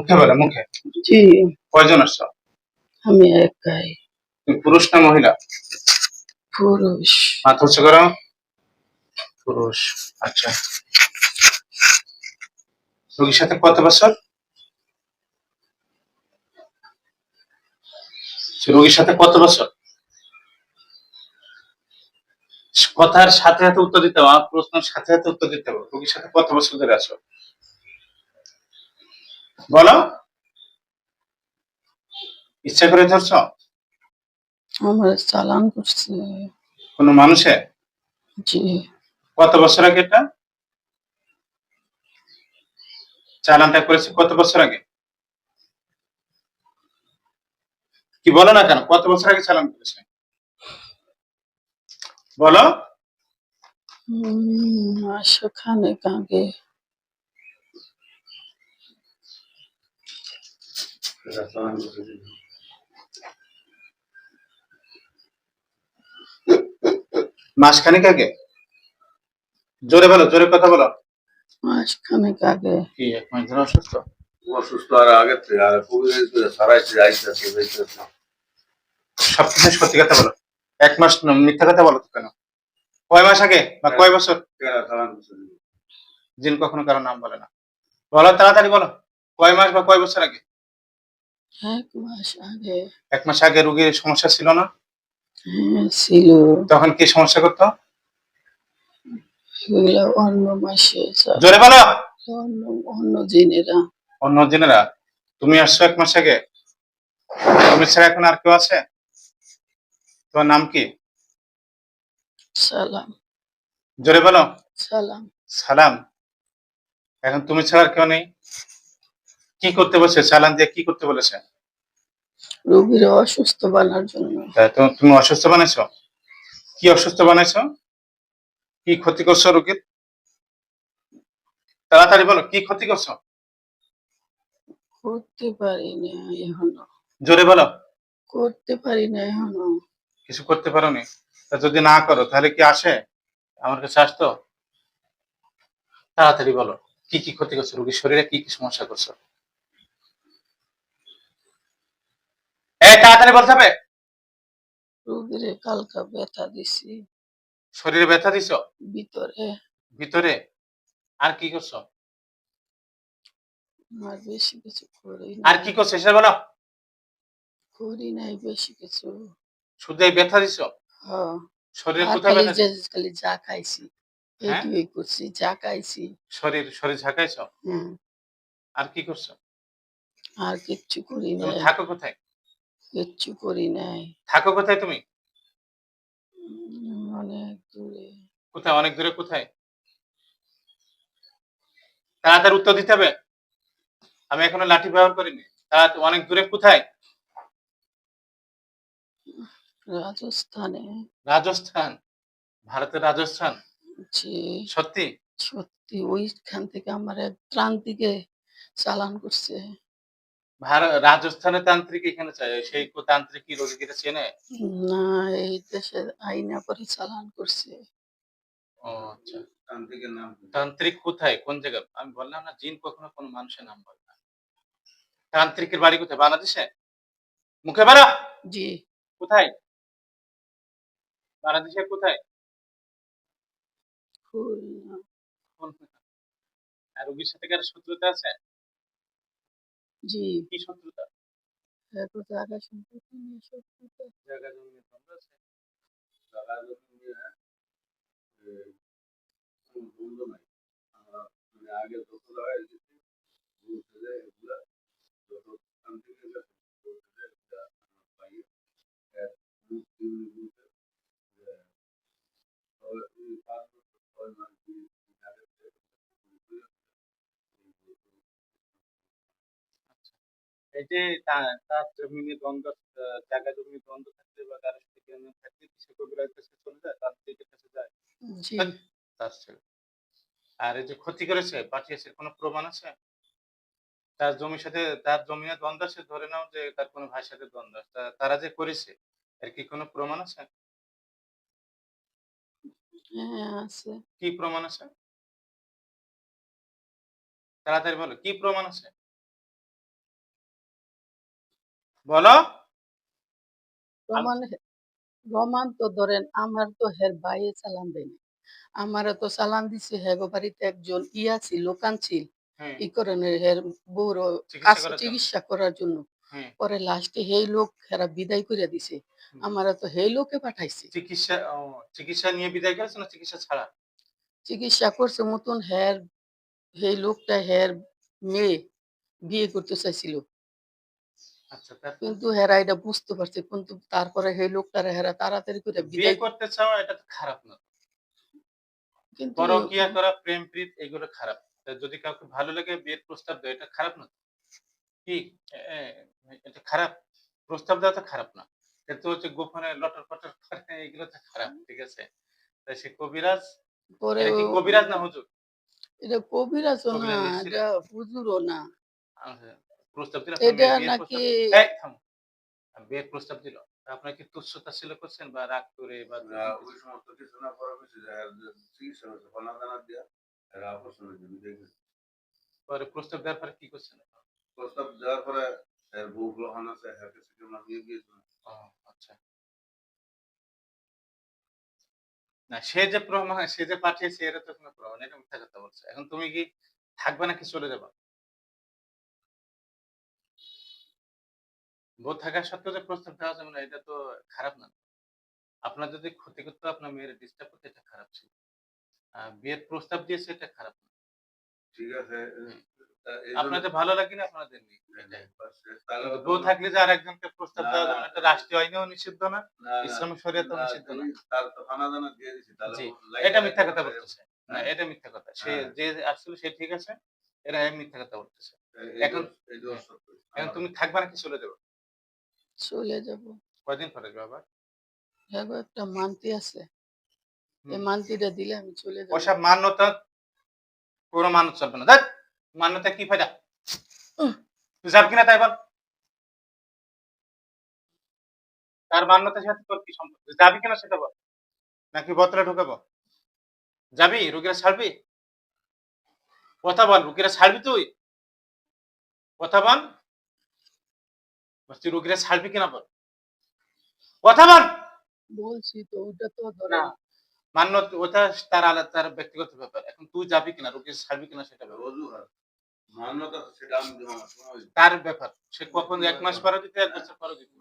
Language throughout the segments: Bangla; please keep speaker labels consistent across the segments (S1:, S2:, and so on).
S1: মুখে বলে মুখে?
S2: জি।
S1: কয়জন আসছো?
S2: আমি একাই।
S1: পুরুষ না মহিলা?
S2: পুরুষ।
S1: মাথা উঁচু করো। পুরুষ আচ্ছা। রোগীর সাথে কত বছর? রোগীর সাথে কত বছর? কথার সাথে সাথে উত্তর দিতে হবে প্রশ্নের সাথে সাথে উত্তর দিতে হবে। রোগীর সাথে কত বছর ধরে আছো? বলো। ইচ্ছা করে ধরছো?
S2: আমার চালান করছে।
S1: কোনো মানুষে?
S2: জি।
S1: কত বছর আগে এটা? চালানটা করেছে কত বছর আগে? কি বলো না কেন? কত বছর আগে চালান করেছে? বলো।
S2: মাসখানেক আগে।
S1: মাসখানেক আগে? জোরে বলো জোরে কথা বলো।
S2: মাসখানেক আগে।
S1: কি এক মাস ধরে অসুস্থ?
S3: অসুস্থ আর আগে আর পুরো সারাইছে যাইতেছে
S1: সবকিছু সত্যি কথা বলো। এক মাস মিথ্যা কথা বলো কেন? কয় মাস আগে বা কয় বছর? জিন কখনো কারও নাম বলে না। বলো তাড়াতাড়ি বলো। কয় মাস বা কয় বছর আগে?
S2: এক মাস আগে।
S1: এক মাস আগে রোগীর সমস্যা ছিল না?
S2: হ্যাঁ ছিল।
S1: তখন কি সমস্যা করতো?
S2: অন্য মাসে
S1: জোরে বলো।
S2: অন্য অন্য জিনেরা।
S1: অন্য জেনেরা? তুমি আসছো এক মাস আগে? তুমি ছাড়া এখন আর কেউ আছে? তোমার নাম কি?
S2: সালাম।
S1: জোরে বলো।
S2: সালাম।
S1: সালাম। এখন তুমি ছাড়া আর কেউ নেই? কি করতে বলছে? চালান দিয়ে কি করতে বলেছে?
S2: রোগীর অসুস্থ বানার জন্য।
S1: তুমি অসুস্থ বানাইছো? কি অসুস্থ বানাইছো? কি ক্ষতি করছ রোগীর? তাড়াতাড়ি বলো কি ক্ষতি করছ?
S2: করতে পারি না এখনও।
S1: জোরে বলো।
S2: করতে পারি না এখনও।
S1: কিছু করতে পারোনি? তা যদি না করো তাহলে কি আসে? আমার কাছে আসতো? তাড়াতাড়ি বলো কি কি ক্ষতি করছ রোগীর শরীরে? কি কি সমস্যা করছ? তাড়াতাড়ি হবে
S2: রোগীর কালকা ব্যথা দিছি।
S1: শরীরে ব্যথা দিছো?
S2: ভিতরে।
S1: ভিতরে? আর কি করছ?
S2: আর বেশি কিছু করি
S1: আর কি করছ সেটা বলো।
S2: করি নাই বেশি কিছু।
S1: শুধু এই ব্যথা দিছো?
S2: হ্যাঁ।
S1: শরীরে কোথায়
S2: খালি
S1: ব্যথা
S2: খালি যা খাইছি
S1: হ্যাঁ?
S2: করছি যা খাইছি।
S1: শরীর শরীর ঝাঁকাইছো
S2: হ্যাঁ
S1: আর কি করছ?
S2: আর কিচ্ছু করি নাই।
S1: থাকো কোথায়?
S2: কিচ্ছু করি নাই।
S1: থাকো কোথায় তুমি?
S2: অনেক দূরে।
S1: কোথায় অনেক দূরে কোথায়? তাড়াতাড়ি উত্তর দিতে হবে। আমি এখনও লাঠি ব্যবহার করিনি। তাড়াতাড়ি অনেক দূরে কোথায়?
S2: রাজস্থানে।
S1: রাজস্থান। ভারতের রাজস্থান। সত্যি?
S2: সত্যি ওইখান থেকে আমার এক প্রান্তিকে চালান করছে।
S1: ভারত রাজস্থানের তান্ত্রিক এখানে চাই সেই তান্ত্রিক কি রোগীকে চেনে?
S2: না এই দেশে আইনা করে চালান করছে।
S1: ও আচ্ছা।
S3: তান্ত্রিকের নাম
S1: তান্ত্রিক কোথায়? কোন জায়গায় আমি বললাম না জিন কখনো কোনো মানুষের নাম বলে না। তান্ত্রিকের বাড়ি কোথায়? বাংলাদেশে? মুখে বাড়া
S2: জি।
S1: কোথায়? বাংলাদেশে কোথায়?
S2: খুলনা।
S1: আর রোগীর সাথে কারও শত্রুতা আছে?
S2: জি
S1: কি শত্রুতা
S2: জায়গা সম্পর্কে নিয়ে শত্রুতা।
S1: জায়গা জমি দ্বন্দ্ব আছে
S3: জায়গা যখন নিয়ে, এ, কোনো দ্বন্দ্ব নাই। আমরা মানে আগে যত জায়গায় গেছি, এগুলা, যত এগুলা আমরা পাই। এক মুক্তি উনি বলতে, যে, পাঁচ বছর, ছয় মাস, দুই
S1: এই যে তার জমিনে দ্বন্দ্ব আহ, জায়গা জমি দ্বন্দ্ব থাকলে বা কারোর সাথে কেন থাকলে কিসে কবিরাজের কাছে চলে যায় তান্ত্রিকের কাছে যায়।
S2: জি।
S1: তার ছেলে। আর এই যে ক্ষতি করেছে পাঠিয়েছে কোনো প্রমাণ আছে? তার জমির সাথে তার জমিনে দ্বন্দ্ব আছে? ধরে নাও যে তার কোনো ভাইয়ের সাথে দ্বন্দ্ব তারা যে করেছে এর কি কোনো প্রমাণ আছে?
S2: হ্যাঁ আছে।
S1: কি প্রমাণ আছে? তাড়াতাড়ি বলো কি প্রমাণ আছে? বলো।
S2: রমান রমান তো ধরেন আমার তো হের বাইয়ে চালান দেয়নি আমারে তো চালান দিছে হেগো বাড়িতে একজন ইয়া ছিল লোকান ছিল। ই হের বউর
S1: চিকিৎসা করার জন্য।
S2: পরে লাস্টে হেই লোক হেরা বিদায় করে দিছে। আমারে তো হেই লোকে পাঠাইছে।
S1: চিকিৎসা চিকিৎসা নিয়ে বিদায় করেছে না চিকিৎসা ছাড়া?
S2: চিকিৎসা করছে মতন হের হেই লোকটা হের মেয়ে বিয়ে করতে চাইছিল। কিন্তু হেরা এটা বুঝতে পারছে কিন্তু তারপরে সেই লোকটারে হেরা তাড়াতাড়ি করে
S1: বিয়ে
S2: বিদায়
S1: করতে চাও এটা তো খারাপ না।
S2: কিন্তু
S1: পরকিয়া করা প্রেম প্রীত এগুলো খারাপ। যদি কাউকে ভালো লাগে বিয়ের প্রস্তাব দেয় এটা খারাপ না? কি? এটা খারাপ? প্রস্তাব দেওয়া তো খারাপ না। কিন্তু হচ্ছে গোপনে লটর পটর করে এগুলো তো খারাপ ঠিক আছে? তাই সে কবিরাজ?
S2: পরে
S1: কবিরাজ না হুজুর?
S2: এটা
S1: কবিরাজ না
S2: এটা হুজুরও না।
S1: আচ্ছা, প্রস্তাব দিল
S2: এটা নাকি
S1: প্রস্তাব- এই, থামো। বিয়ের প্রস্তাব দিল। আপনার কি তুচ্ছতা করছেন বা রাগ করে বা
S3: ওই সমস্ত কিছু না করা হয়েছে যে এর যে চিকিৎসা হয়েছে ফলা দিয়া এরা অপারেশনের জন্য
S1: পরে প্রস্তাব দেওয়ার পরে কি করছেন?
S3: প্রস্তাব দেওয়ার পরে এর বউ গ্রহণ আছে এর কাছে কেউ না দিয়ে গিয়েছিল
S1: আচ্ছা। না সে যে প্রমাণ সে যে পাঠিয়েছে এটা তো কোনো প্রমাণ এটা মিথ্যা কথা বলছে। এখন তুমি কি থাকবে নাকি চলে যাবা? বউ থাকা সত্ত্বেও যে প্রস্তাব দেওয়া যাবে না এটা তো খারাপ না। আপনার যদি ক্ষতি করতে আপনার মেয়ের ডিস্টার্ব করতে এটা খারাপ ছিল। বিয়ের প্রস্তাব দিয়েছে এটা খারাপ না।
S3: ঠিক আছে।
S1: আপনাদের ভালো লাগে না? আপনাদের বউ থাকলে যে আর একজনকে প্রস্তাব দেওয়া যাবে এটা রাষ্ট্রীয় আইনেও নিষিদ্ধ না ইসলাম শরিয়াতেও নিষিদ্ধ না। এটা মিথ্যা কথা বলতেছে। না এটা মিথ্যা কথা। সে
S3: হ্যাঁ।
S1: যে আসলে সে ঠিক আছে এরা মিথ্যা কথা বলতেছে। এখন-। এখন তুমি থাকবা নাকি চলে যাবে?
S2: চলে যাব।
S1: কয়দিন পরে যাবে আবার?
S2: হেগো একটা মানতি আছে। এই
S1: হুম।
S2: মানতিটা দিলে আমি চলে যাব।
S1: ওসব মান্যতা কোনো মানত চলবে না। দেখ মান্যতা কি ফায়দা?
S2: উহ।
S1: তুই যাবি কিনা তাই বল। তার মান্যতার সাথে তোর কি সম্পর্ক? তুই যাবি কিনা সেটা বল। নাকি বতলে ঢুকাবো? যাবি? রুগীরা ছাড়বি? কথা বল রুগীরা ছাড়বি তুই? কথা বল। বলছি রুগীরা ছাড়বি কিনা বল? কথা বল।
S2: বলছি তো ওটা তো
S1: না মান্য ওটা তার আলাদা তার ব্যক্তিগত ব্যাপার। এখন তুই যাবি কিনা রুগী ছাড়বি কিনা সেটা
S3: দিই।
S1: তার ব্যাপার সে কখন এক মাস পরে দিতে এক বছর পরে দিতে?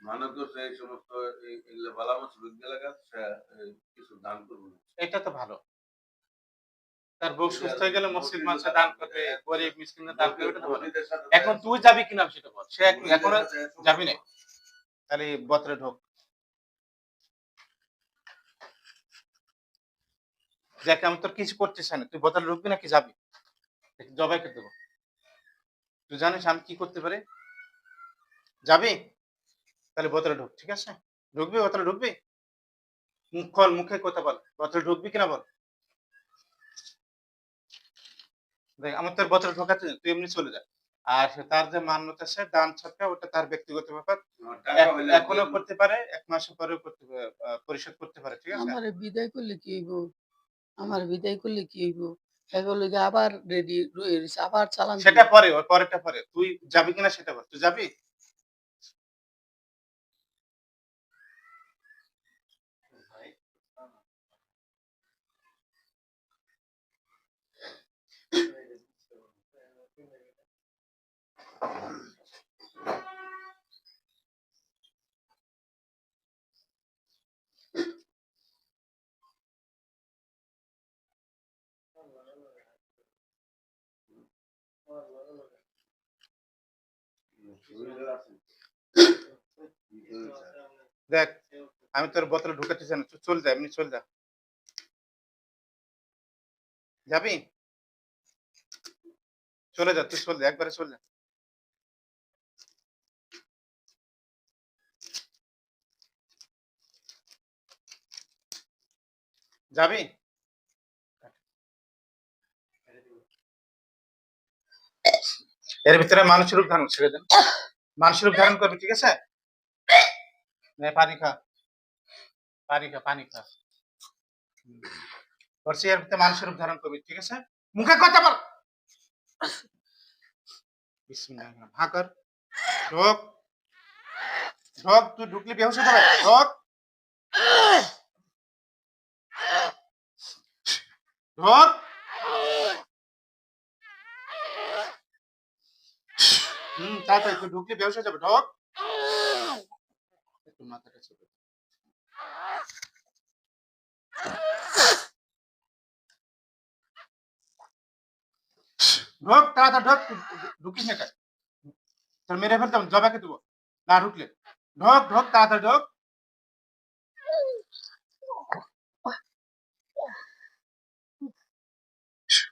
S3: মানত এই সমস্ত বালা মাছ বিদ্যালয় সে এই, কিছু দান করব না।
S1: এটা তো ভালো। তার বউ সুস্থ হয়ে গেলে মসজিদ মাসে দান করবে, গরিব মিসকিনে দান করবে এখন তুই যাবি কিনা সেটা বল সে
S3: এখনও
S1: যাবি না তাহলে বতরে ঢোক। দেখ, আমি তোর কিছু করতে চাই না। তুই বোতলে ঢুকবি নাকি যাবি? জবাই করে দেবো। তুই জানিস আমি কি করতে পারি? যাবি? তাহলে বোতলে ঢুক, ঠিক আছে? ঢুকবি? বোতলে ঢুকবি? মুখ খোল, মুখে কথা বল। বোতলে ঢুকবি কিনা বল? দেখ আমার তোর বছর ঢোকাতে তুই এমনি চলে যা। আর তার যে মান্যতা সে দান ছাড়টা ওটা তার ব্যক্তিগত ব্যাপার।
S3: এখনও
S1: করতে পারে এক মাসে পরেও করতে পারে, পরিশোধ করতে পারে ঠিক আছে?
S2: আমার বিদায় করলে কি হইব? আমার বিদায় করলে কি হইব? এগুলো আবার রেডি রয়েছে আবার চালান
S1: সেটা পরে ওর পরেরটা পরে। তুই যাবি কিনা সেটা বল। তুই যাবি? দেখ, আমি তোর বোতলে ঢুকাতে না। চল যা, এমনি চল যা। যাবি? চলে যা, তুই চল যা, একবারে চল যা। যাবি? এর ভিতরে মানুষের রূপ ধারণ ছেড়ে দেন। মানুষের রূপ ধারণ করবি, ঠিক আছে? পানি খা। পানি খা পানি খা। করছি এর ভিতরে মানুষের রূপ ধারণ করবি, ঠিক আছে? মুখে কথা বল। হা ঢোক। ঢোক, তুই ঢুকলে বেহুশ হয়ে যাবে। ঢোক। ঢোক হুম, তাড়াতাড়ি তুই ঢুকলে হয়ে যাবে ঢোক একটু মাথাটা দে। ঢোক, তাড়াতাড়ি ঢোক ঢুকিস না তোর মেরে ফেলতাম জবাকে দেবো। না, ঢুকলে। ঢোক ঢোক, তাড়াতাড়ি ঢোক।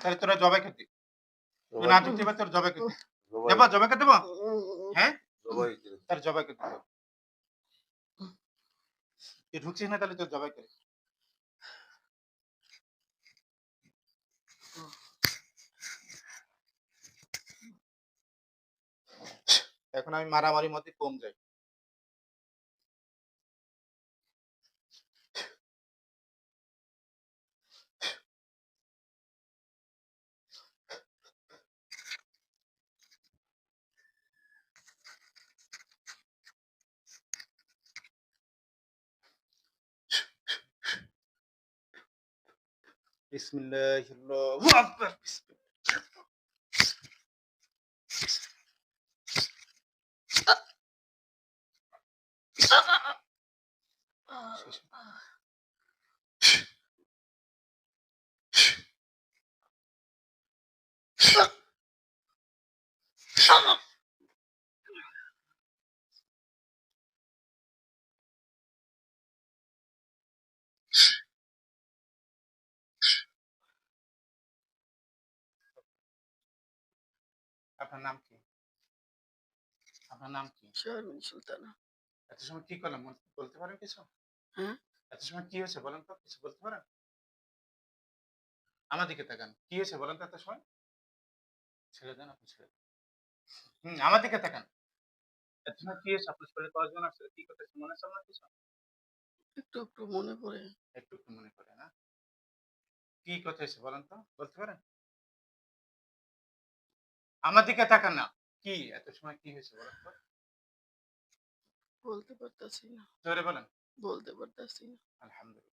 S1: তাহলে তোরা জবাই খেতে। না ঢুকতে পার তোর জবাই। খেতে দেবো? জবাই খেতে হ্যাঁ তার জবাই করতে তুই ঢুকছিস না তাহলে তোর জবাই করে এখন আমি মারামারি মধ্যে কম যাই। Bismillahirrahmanirrahim. আপনার নাম কি? আপনার নাম কি?
S2: শারমিন সুলতানা।
S1: এত সময় কি করলাম? বলতে পারেন কিছু?
S2: হ্যাঁ?
S1: এত সময় কি হয়েছে বলেন তো? কিছু বলতে পারেন? আমার দিকে তাকান। কি হয়েছে বলেন তো এত সময়? ছেড়ে দেন আপনি ছেড়ে দেন। আমার দিকে তাকান। এত সময় কি হয়েছে? আপনার শরীরে কজন আছে কি করতেছে? মনে আছে আপনার কিছু?
S2: একটু একটু মনে পড়ে।
S1: একটু একটু মনে করে না? কি কথা হয়েছে বলেন তো? বলতে পারেন? আমার দিকে তাকান না। কি? এত সময় কি হয়েছে বলেন তো?
S2: বলতে পারতাছি না।
S1: জোরে বলেন।
S2: বলতে পারতাছি না।
S1: আলহামদুলিল্লাহ।